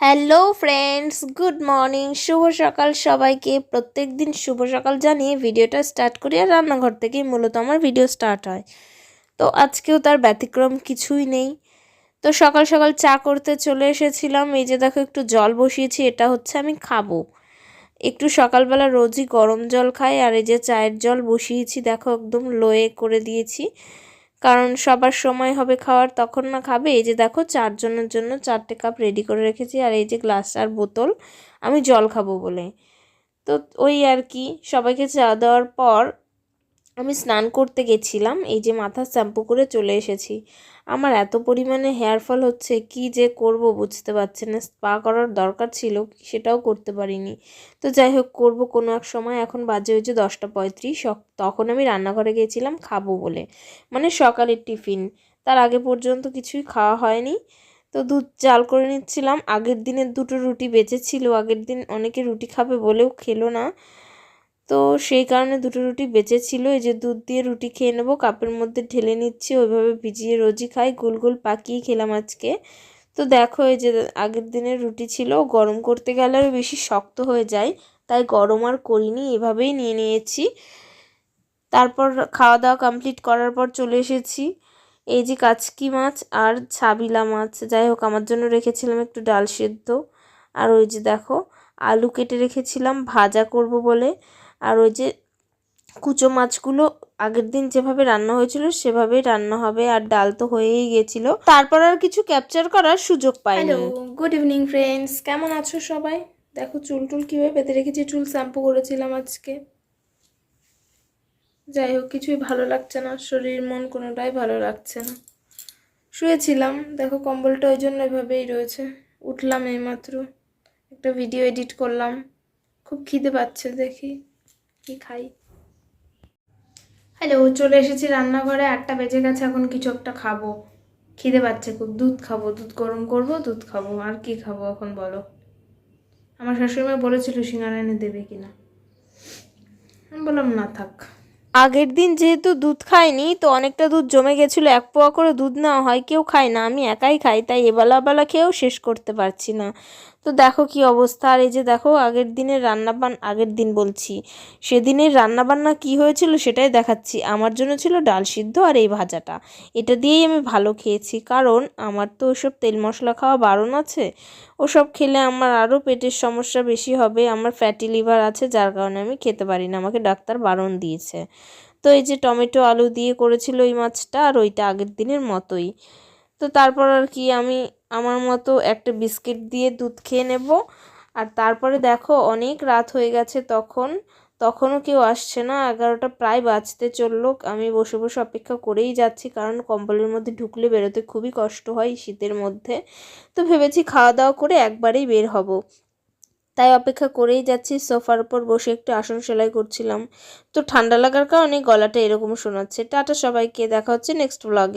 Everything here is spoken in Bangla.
হ্যালো ফ্রেন্ডস গুড মর্নিং শুভ সকাল সবাইকে। প্রত্যেক দিন শুভ সকাল জানিয়ে ভিডিওটা স্টার্ট করি আর রান্নাঘর থেকেই মূলত আমার ভিডিও স্টার্ট হয়। তো আজকেও তার ব্যতিক্রম কিছুই নেই। তো সকাল সকাল চা করতে চলে এসেছিলাম। এই যে দেখো, একটু জল বসিয়েছি, এটা হচ্ছে আমি খাব। একটু সকালবেলা রোজই গরম জল খাই আর এই যে চায়ের জল বসিয়েছি, দেখো, একদম লোয়ে করে দিয়েছি। কারণ সবার সময় হবে খাওয়ার, তখন না খাবে? এই যে দেখো, চারজনের জন্য চারটে কাপ রেডি করে রেখেছি, আর এই যে গ্লাস আর বোতল, আমি জল খাব বলে। তো ওই আর কি, সবাইকে চা দেওয়ার পর আমি স্নান করতে গেছিলাম, এই যে মাথা শ্যাম্পু করে চলে এসেছি। আমার এত পরিমাণে হেয়ার ফল হচ্ছে, কি যে করব বুঝতে পারছি না। স্পা করার দরকার ছিল, সেটাও করতে পারিনি। তো যাই হোক, করব কোনো এক সময়। এখন বাজে হয়েছে দশটা পঁয়ত্রিশ তখন আমি রান্নাঘরে গিয়েছিলাম খাব বলে। মানে সকালের টিফিন। তার আগে পর্যন্ত কিছুই খাওয়া হয়নি। তো দুধ চাল করে নিচ্ছিলাম। আগের দিনের দুটো রুটি বেঁচেছিল, আগের দিন অনেকে রুটি খাবে বলেও খেলো না। তো সেই কারণে দুটো রুটি বেঁচে ছিল এই যে দুধ দিয়ে রুটি খেয়ে নেব, কাপের মধ্যে ঢেলে নিচ্ছি, ওইভাবে ভিজিয়ে রোজই খাই, গোল গোল পাকিয়ে খেলাম আজকে। তো দেখো, এই যে আগের দিনের রুটি ছিল, গরম করতে গেলে আরও বেশি শক্ত হয়ে যায়, তাই গরম আর করিনি, এভাবেই নিয়ে নিয়েছি। তারপর খাওয়া দাওয়া কমপ্লিট করার পর চলে এসেছি। এই যে কাচকি মাছ আর ছাবিলা মাছ, যাই হোক, আমার জন্য রেখেছিলাম একটু ডাল সেদ্ধ। আর ওই যে দেখো, আলু কেটে রেখেছিলাম, ভাজা করব বলে। আর ওই যে কুচো মাছগুলো আগের দিন যেভাবে রান্না হয়েছিল, সেভাবেই রান্না হবে। আর ডাল তো হয়েই গেছিল। তারপর আর কিছু ক্যাপচার করার সুযোগ পাইনি। গুড ইভিনিং ফ্রেন্ডস কেমন আছো সবাই? দেখো চুল টুল কীভাবে পেতে রেখেছি, চুল শ্যাম্পু করেছিলাম আজকে। যাই হোক, কিছুই ভালো লাগছে না। শরীর, মন কোনোটাই ভালো লাগছে না। শুয়েছিলাম। দেখো কম্বলটা ওই জন্য এভাবেই রয়েছে। উঠলাম এইমাত্র। একটা ভিডিও এডিট করলাম। খুব খিদে পাচ্ছে দেখি। কি খাই? হ্যালো, চলে এসেছি রান্নাঘরে, আটটা বেজে গেছে, এখন কিছু একটা খাব। খিদে পাচ্ছে খুব, দুধ খাব, দুধ গরম করব, দুধ খাব, আর কি খাব এখন বলো? আমার শাশুড়িমা বলেছিল সিঙ্গারা এনে দেবে কিনা। আমি বললাম, না থাক। আগের দিন যেহেতু দুধ খাইনি, তো অনেকটা দুধ জমে গেছিল, এক পোয়া করে দুধ নেওয়া হয়, কেউ খায় না, আমি একাই খাই, তাই এবেলা বেলা খেয়েও শেষ করতে পারছি না। তো দেখো কি অবস্থা। আর এই যে দেখো, আগের দিনের রান্নাবান, আগের দিন বলছি। সেদিনের রান্নাবান্না কি হয়েছিল সেটাই দেখাচ্ছি। আমার জন্য ছিল ডাল সিদ্ধ আর এই ভাজাটা। এটা দিয়েই আমি ভালো খেয়েছি। কারণ আমার তো ওসব তেল মশলা খাওয়া বারণ আছে। ওসব খেলে আমার আরও পেটের সমস্যা বেশি হবে। আমার ফ্যাটি লিভার আছে, যার কারণে আমি খেতে পারি না। আমাকে ডাক্তার বারণ দিয়েছে। তো এই যে টমেটো আলু দিয়ে করেছিল ওই মাছটা আর ওইটা আগের দিনের মতোই। তো তারপর আর কি আমি আমার মতো একটা বিস্কিট দিয়ে দুধ খেয়ে নেব। আর তারপরে দেখো অনেক রাত হয়ে গেছে তখন, তখনও কেউ আসছে না। এগারোটা প্রায় বাজতে চলল। আমি বসে বসে অপেক্ষা করেই যাচ্ছি কারণ কম্বলের মধ্যে ঢুকলে বেরোতে খুবই কষ্ট হয় শীতের মধ্যে। তো ভেবেছি খাওয়া দাওয়া করে একবারেই বের হব। তাই অপেক্ষা করেই যাচ্ছি। সোফার উপর বসে একটু আসন সেলাই করছিলাম। তো ঠান্ডা লাগার কারণে গলাটা এরকম শোনাচ্ছে। টাটা সবাইকে, দেখা হচ্ছে নেক্সট ব্লগে।